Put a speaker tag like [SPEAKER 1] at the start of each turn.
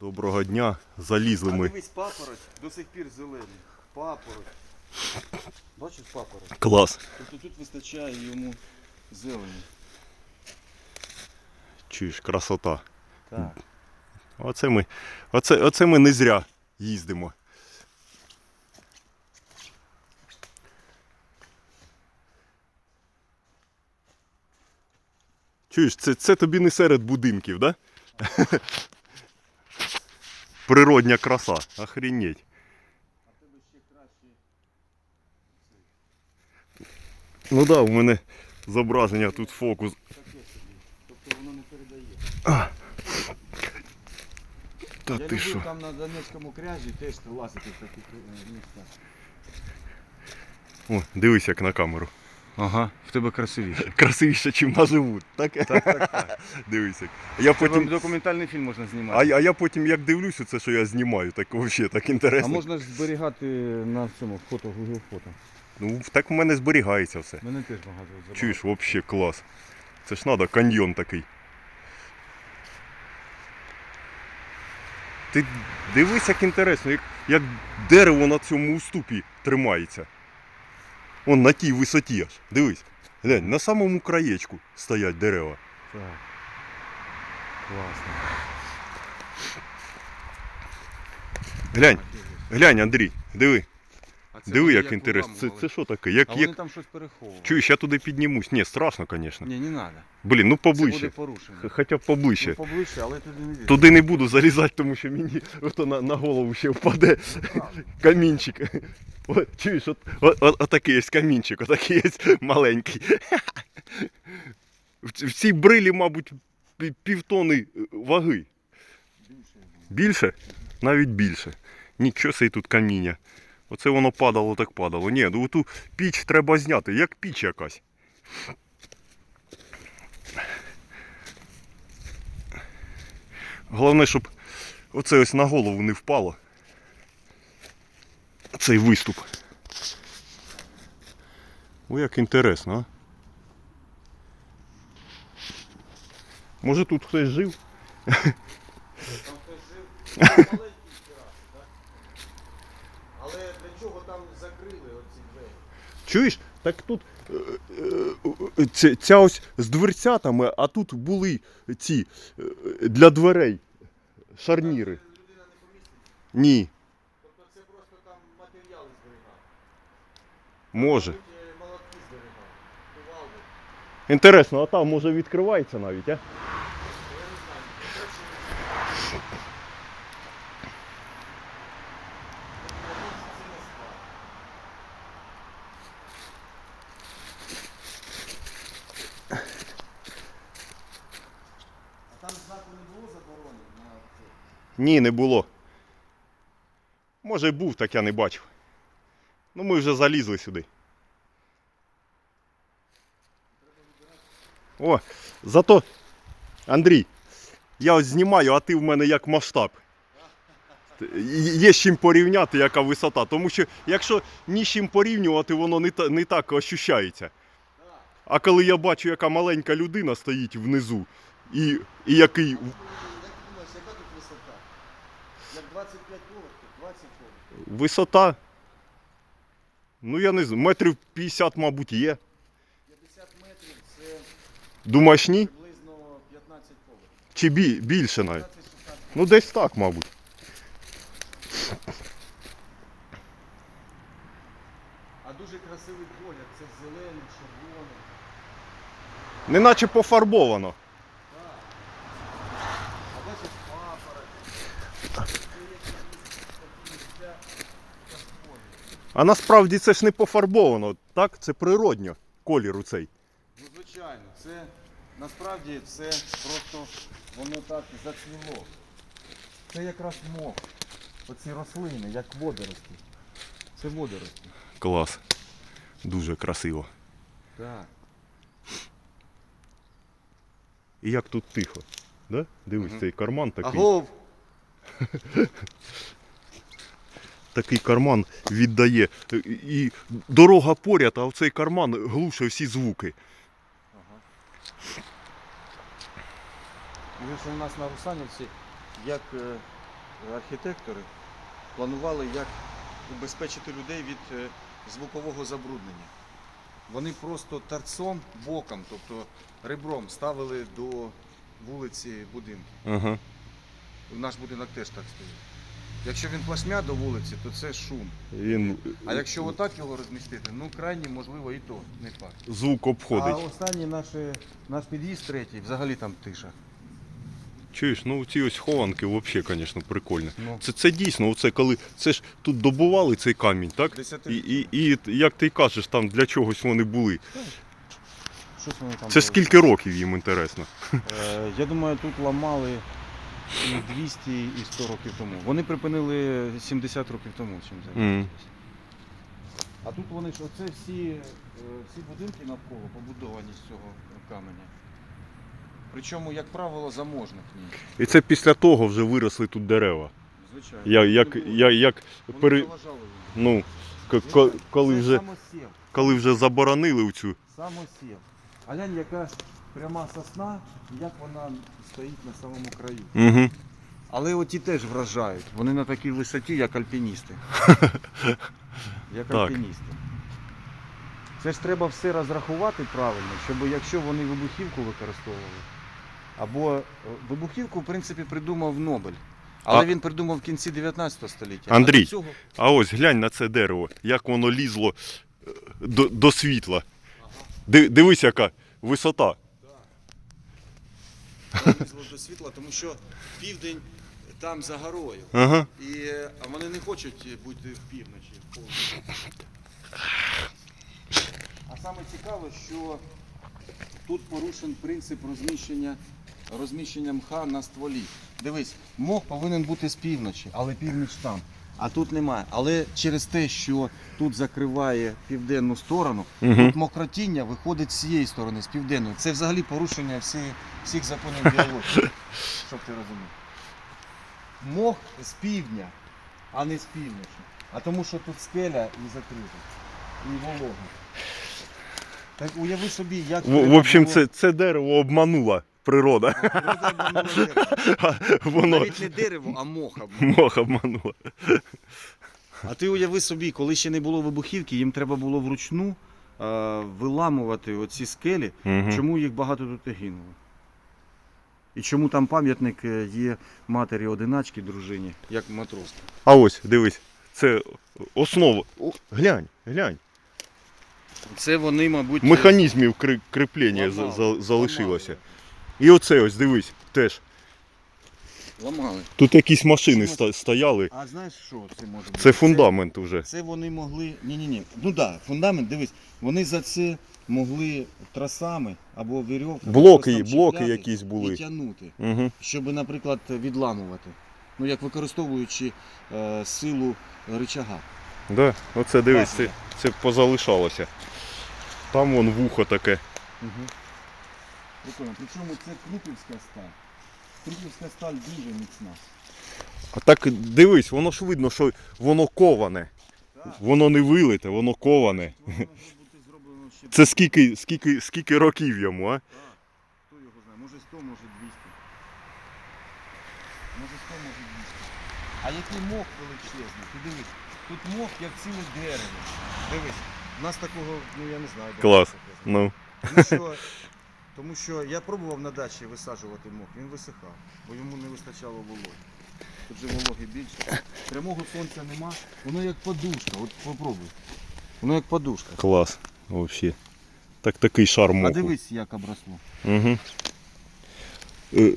[SPEAKER 1] Доброго дня. Залізли
[SPEAKER 2] А
[SPEAKER 1] ми.
[SPEAKER 2] дивись, папороть до сих пір зелений. Папороть. Бачиш папороть?
[SPEAKER 1] Клас.
[SPEAKER 2] Тобто тут вистачає йому зелені.
[SPEAKER 1] Чуєш, красота.
[SPEAKER 2] Так.
[SPEAKER 1] Оце ми, оце, оце ми не зря їздимо. Чуєш, це, це тобі не серед будинків, да? Природня краса. Охренеть.
[SPEAKER 2] А в тебе ще краще.
[SPEAKER 1] Ну да, у мене зображення тут фокус.
[SPEAKER 2] Таке собі. Тобто воно не передає.
[SPEAKER 1] Та
[SPEAKER 2] Я
[SPEAKER 1] ти
[SPEAKER 2] люблю
[SPEAKER 1] що?
[SPEAKER 2] там на Донецькому кряжі теж лазити в такі е, місця.
[SPEAKER 1] О, дивись як на камеру.
[SPEAKER 2] Ага, в тебе красивіше.
[SPEAKER 1] Красивіше, чим наживуть. Так?
[SPEAKER 2] Так, так, так.
[SPEAKER 1] Дивись як. Я
[SPEAKER 2] Потім
[SPEAKER 1] потім,
[SPEAKER 2] документальний фільм можна
[SPEAKER 1] а,
[SPEAKER 2] знімати.
[SPEAKER 1] я- а я потім як дивлюся, це що я знімаю, так взагалі так інтересно.
[SPEAKER 2] А можна ж зберігати на цьому фото, Google фото.
[SPEAKER 1] Ну, так в мене зберігається все.
[SPEAKER 2] Мене теж багато забагато.
[SPEAKER 1] Чуєш, взагалі клас. Це ж треба каньйон такий. Ти дивись, як інтересно, як, як дерево на цьому уступі тримається. Он на тій висоті аж. Дивись. Глянь, на самому краєчку стоять дерева.
[SPEAKER 2] Так. Класно.
[SPEAKER 1] Глянь, глянь, Андрій, диви. Диви, як інтересно. Це, це що таке? Як,
[SPEAKER 2] А вони
[SPEAKER 1] як...
[SPEAKER 2] там щось переховували.
[SPEAKER 1] Чуєш, я туди піднімусь. Ні, страшно, звісно.
[SPEAKER 2] Ні, не треба.
[SPEAKER 1] Блін, ну
[SPEAKER 2] Це буде порушення.
[SPEAKER 1] Х- Хоча б поближче.
[SPEAKER 2] Ну, поближче, але туди не вірю.
[SPEAKER 1] Туди не буду залізати, тому що мені ото на, на голову ще впаде камінчик. О, чуєш, от, от, от, отакий є камінчик, отакий є маленький. В, ц- в цій брилі, мабуть, пі- півтони е, ваги. Більше? Навіть більше. Нічого себе тут каміння. Оце воно падало, так падало. Ні, ну ту піч треба зняти, як піч якась. Головне, щоб оце ось на голову не впало. Цей виступ. О, як інтересно, а? Може тут хтось жив?
[SPEAKER 2] Там хтось жив. Маленький терас, так? Але для чого там закрили оці двері?
[SPEAKER 1] Чуєш? Так тут е, е, ця, ця ось з дверцятами, а тут були ці е, для дверей шарніри.
[SPEAKER 2] Людина не поміститься.
[SPEAKER 1] Ні,
[SPEAKER 2] Тобто це просто там матеріали зберігав.
[SPEAKER 1] може.
[SPEAKER 2] Тут е, молотки зберігав. Кувалди.
[SPEAKER 1] Інтересно, а там може відкривається навіть, а?
[SPEAKER 2] Я не знаю. Коротше, це не склад. А там знаку не було заборони на це?
[SPEAKER 1] Ні, не було. Може був, так я не бачив. Ну ми вже залізли сюди. О, зато, Андрій, я ось знімаю, а ти в мене як масштаб. Є з чим порівняти, яка висота. Тому що якщо ні з чим порівнювати, воно не, та, не так ощущається. А коли я бачу, яка маленька людина стоїть внизу, і, і який
[SPEAKER 2] Як ти думаєш, яка тут висота? 25 20 поверхів.
[SPEAKER 1] Висота. Ну я не знаю, метрів 50, мабуть, є.
[SPEAKER 2] 50 метрів це
[SPEAKER 1] Думаєш, ні?
[SPEAKER 2] приблизно 15 поверхів.
[SPEAKER 1] Чи бі- більше навіть?
[SPEAKER 2] 15-16.
[SPEAKER 1] Ну десь так, мабуть.
[SPEAKER 2] А дуже красивий колір, це зелений, червоний.
[SPEAKER 1] Неначе пофарбовано.
[SPEAKER 2] А бачиш папороть. Це є такі місця казкові.
[SPEAKER 1] А насправді це ж не пофарбовано, так? Це природньо. Колір у цей.
[SPEAKER 2] Ну, звичайно, це насправді це просто воно так зацвіло. Це якраз мох. Оці рослини, як водорості. Це водорості.
[SPEAKER 1] Клас. Дуже красиво.
[SPEAKER 2] Так.
[SPEAKER 1] І як тут тихо. Да? Дивись, цей карман такий.
[SPEAKER 2] Агов!
[SPEAKER 1] Такий карман віддає. І дорога поряд, а в цей карман глуше всі звуки.
[SPEAKER 2] Ага. І ось у нас на Русанівці, як е, архітектори планували, як убезпечити людей від е, звукового забруднення. Вони просто торцом, боком, тобто ребром ставили до вулиці будинки.
[SPEAKER 1] Ага.
[SPEAKER 2] Наш будинок теж так стоїть. Якщо він плашмя до вулиці, то це шум.
[SPEAKER 1] Він
[SPEAKER 2] А якщо отак його розмістити, ну крайні, можливо, і то не факт.
[SPEAKER 1] звук
[SPEAKER 2] А
[SPEAKER 1] обходить.
[SPEAKER 2] останній наш, е, наш під'їзд третій, взагалі там тиша.
[SPEAKER 1] Чуєш, ну ці ось хованки взагалі, звісно, прикольно.
[SPEAKER 2] Ну.
[SPEAKER 1] Це, це дійсно, оце коли це ж тут добували цей камінь, так?
[SPEAKER 2] Десяти-
[SPEAKER 1] І, і, і як ти кажеш, там для чогось вони були.
[SPEAKER 2] Щось вони там
[SPEAKER 1] Це
[SPEAKER 2] були.
[SPEAKER 1] скільки років їм інтересно?
[SPEAKER 2] Е, Я думаю, тут ламали і 200 і 100 років тому. Вони припинили 70 років тому чим займатися. А тут вони ж оце всі, е, всі будинки навколо побудовані з цього каменя. Причому, як правило, заможних ні.
[SPEAKER 1] І це після того вже виросли тут дерева.
[SPEAKER 2] Звичайно.
[SPEAKER 1] Я, як,
[SPEAKER 2] Не
[SPEAKER 1] я, як
[SPEAKER 2] Вони
[SPEAKER 1] пере...
[SPEAKER 2] заважали їм.
[SPEAKER 1] ну, к- ко- коли,
[SPEAKER 2] Це
[SPEAKER 1] вже,
[SPEAKER 2] самосів.
[SPEAKER 1] коли вже заборонили цю.
[SPEAKER 2] Самосів. А глянь, яка пряма сосна, як вона стоїть на самому краю.
[SPEAKER 1] Угу.
[SPEAKER 2] Але оті теж вражають. Вони на такій висоті, як альпіністи. Як альпіністи. Це ж треба все розрахувати правильно, щоб якщо вони вибухівку використовували. Або е, вибухівку, в принципі, придумав Нобель. Але
[SPEAKER 1] А-
[SPEAKER 2] він придумав в кінці 19 століття.
[SPEAKER 1] Андрій.
[SPEAKER 2] А цього
[SPEAKER 1] А ось глянь на це дерево, як воно лізло е, до, до світла. Ди- Дивись, яка висота.
[SPEAKER 2] До світла, тому що південь там за горою.
[SPEAKER 1] Ага.
[SPEAKER 2] І, е, а вони не хочуть бути в півночі. в полудні. А саме цікаве, що тут порушен принцип розміщення, розміщення мха на стволі. Дивись, мох повинен бути з півночі, але північ там. А тут немає. Але через те, що тут закриває південну сторону,
[SPEAKER 1] Угу.
[SPEAKER 2] тут мокротіння виходить з цієї сторони, з південної. Це взагалі порушення всі, всіх законів біології, щоб ти розумів. Мох з півдня, а не з півночі. А тому що тут скеля і закрита, і волога. Так уяви собі, як.
[SPEAKER 1] В, в общем, це, це дерево обманула природа.
[SPEAKER 2] Природа обманула дерево.
[SPEAKER 1] Воно
[SPEAKER 2] Навіть не дерево, а мох обманула.
[SPEAKER 1] мох обманула.
[SPEAKER 2] А ти уяви собі, коли ще не було вибухівки, їм треба було вручну е, виламувати оці скелі.
[SPEAKER 1] Угу.
[SPEAKER 2] Чому їх багато тут і гинуло? І чому там пам'ятник е, є матері одиначки дружині, як матроска?
[SPEAKER 1] А ось, дивись, це основа. О, глянь, глянь.
[SPEAKER 2] Це вони, мабуть,
[SPEAKER 1] Механізмів кри- кріплення за- за- залишилося. І оце ось, дивись, теж.
[SPEAKER 2] Ламали.
[SPEAKER 1] Тут якісь машини
[SPEAKER 2] Чому?
[SPEAKER 1] ста- стояли.
[SPEAKER 2] А знаєш що це може бути?
[SPEAKER 1] Це фундамент уже.
[SPEAKER 2] Це вони могли. Ні-ні-ні. Ну так, да, фундамент, дивись, вони за це могли трасами або вірьовками.
[SPEAKER 1] Блоки,
[SPEAKER 2] щось там
[SPEAKER 1] блоки
[SPEAKER 2] чіпляти
[SPEAKER 1] якісь були.
[SPEAKER 2] І тягнути.
[SPEAKER 1] Угу.
[SPEAKER 2] щоб, наприклад, відламувати. Ну, як використовуючи е, силу рычага.
[SPEAKER 1] Да, оце дивись, це, це позалишалося. Там вон вухо таке.
[SPEAKER 2] Угу. Прикольно. Причому це крупівська сталь. Крупівська сталь дуже міцна.
[SPEAKER 1] А так дивись, воно ж видно, що воно коване.
[SPEAKER 2] Так.
[SPEAKER 1] Воно не вилите, воно коване.
[SPEAKER 2] Воно може бути зроблено ще
[SPEAKER 1] Це скільки, скільки, скільки років йому, а?
[SPEAKER 2] Так. Хто його знає? Може 100, може 200. Може 100, може 200. А який мох величезний? Ти дивись, тут мох як ціле дерево. Дивись, у нас такого, ну я не знаю. де
[SPEAKER 1] Клас.
[SPEAKER 2] таке знайти.
[SPEAKER 1] Ну.
[SPEAKER 2] Що, тому що я пробував на дачі висаджувати мох, він висихав, бо йому не вистачало вологи. Тут же вологи більше. Прямого сонця нема, воно як подушка, от попробуй. Воно як подушка.
[SPEAKER 1] Клас. Взагалі. Так такий шар
[SPEAKER 2] А дивись, як обросло.
[SPEAKER 1] Угу.